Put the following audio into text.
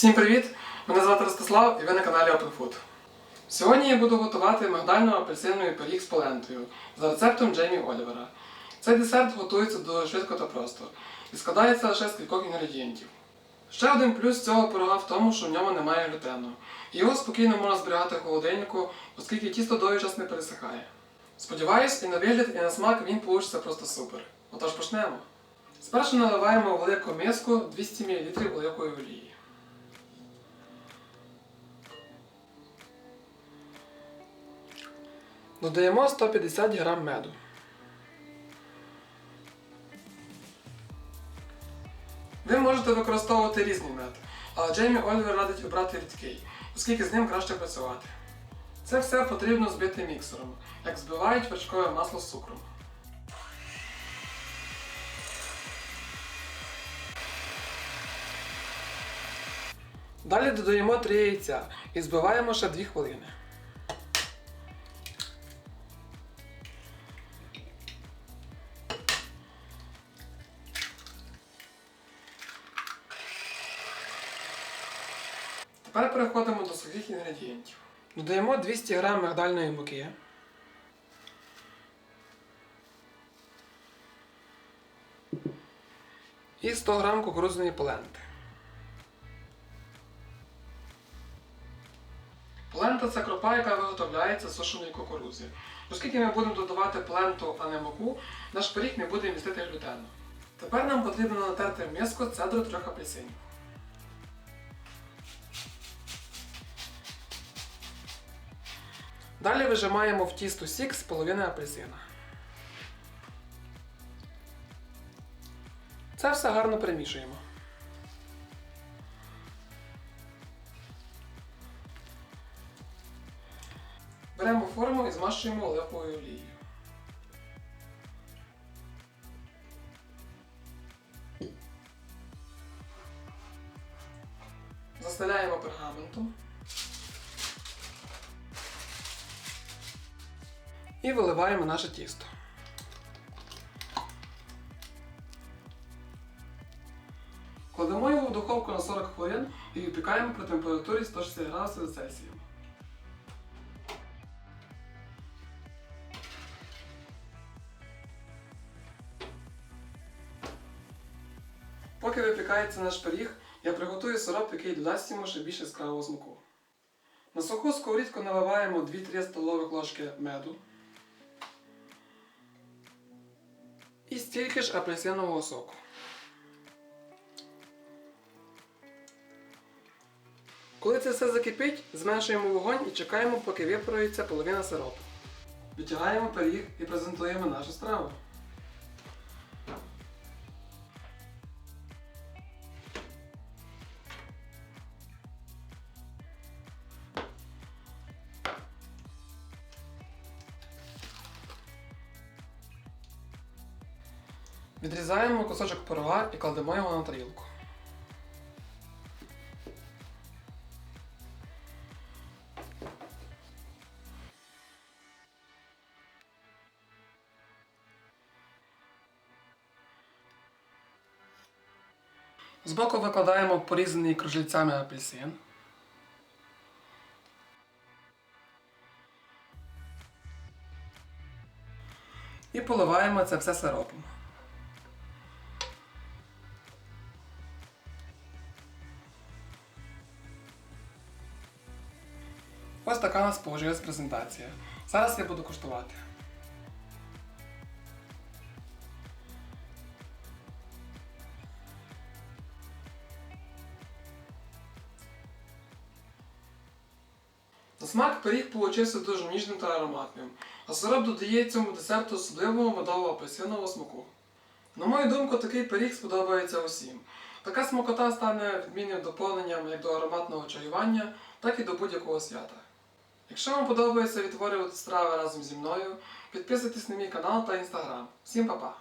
Всім привіт! Мене звати Ростислав і ви на каналі Open Food. Сьогодні я буду готувати мигдально-апельсиновий пиріг з полентою за рецептом Джеймі Олівера. Цей десерт готується дуже швидко та просто і складається лише з кількох інгредієнтів. Ще один плюс цього пирога в тому, що в ньому немає глютену. Його спокійно можна зберігати в холодильнику, оскільки тісто довгий час не пересихає. Сподіваюсь, і на вигляд, і на смак він вийде просто супер. Отож почнемо. Спершу наливаємо велику миску 200 мл оливкової олії. Додаємо 150 г меду. Ви можете використовувати різний мед, але Джеймі Олівер радить обрати рідкий, оскільки з ним краще працювати. Це все потрібно збити міксером, як збивають вершкове масло з цукром. Далі додаємо 3 яйця і збиваємо ще 2 хвилини. Тепер переходимо до сухих інгредієнтів. Додаємо 200 г мигдальної муки. І 100 г кукурудзяної поленти. Полента це кропа, яка виготовляється з сушеної кукурудзи. Оскільки ми будемо додавати поленту, а не муку, наш пиріг не буде містити глютену. Тепер нам потрібно натерти миску цедру трьох апельсинів. Далі вижимаємо в тісто сік з половини апельсина. Це все гарно перемішуємо. Беремо форму і змащуємо оливковою олією. Застеляємо пергаментом. І виливаємо наше тісто. Кладемо його в духовку на 40 хвилин і випікаємо при температурі 160 градусів за. Поки випікається наш пиріг, я приготую сироп, який додасть йому ще більше яскравого смаку. На суху сковорідку наливаємо 2-3 столових ложки меду. І стільки ж апельсинового соку. Коли це все закипить, зменшуємо вогонь і чекаємо, поки випарується половина сиропу. Витягаємо пиріг і презентуємо нашу страву. Відрізаємо кусочок пирога і кладемо його на тарілку. Збоку викладаємо порізаний кружельцями апельсин. І поливаємо це все сиропом. Ось така у нас вийшла презентація. Зараз я буду куштувати. На смак пиріг получився дуже ніжним та ароматним, а сироп додає цьому десерту особливого медового апельсинового смаку. На мою думку, такий пиріг сподобається усім. Така смакота стане відмінним доповненням як до ароматного чаювання, так і до будь-якого свята. Якщо вам подобається відтворювати страви разом зі мною, підписуйтесь на мій канал та інстаграм. Всім па-па!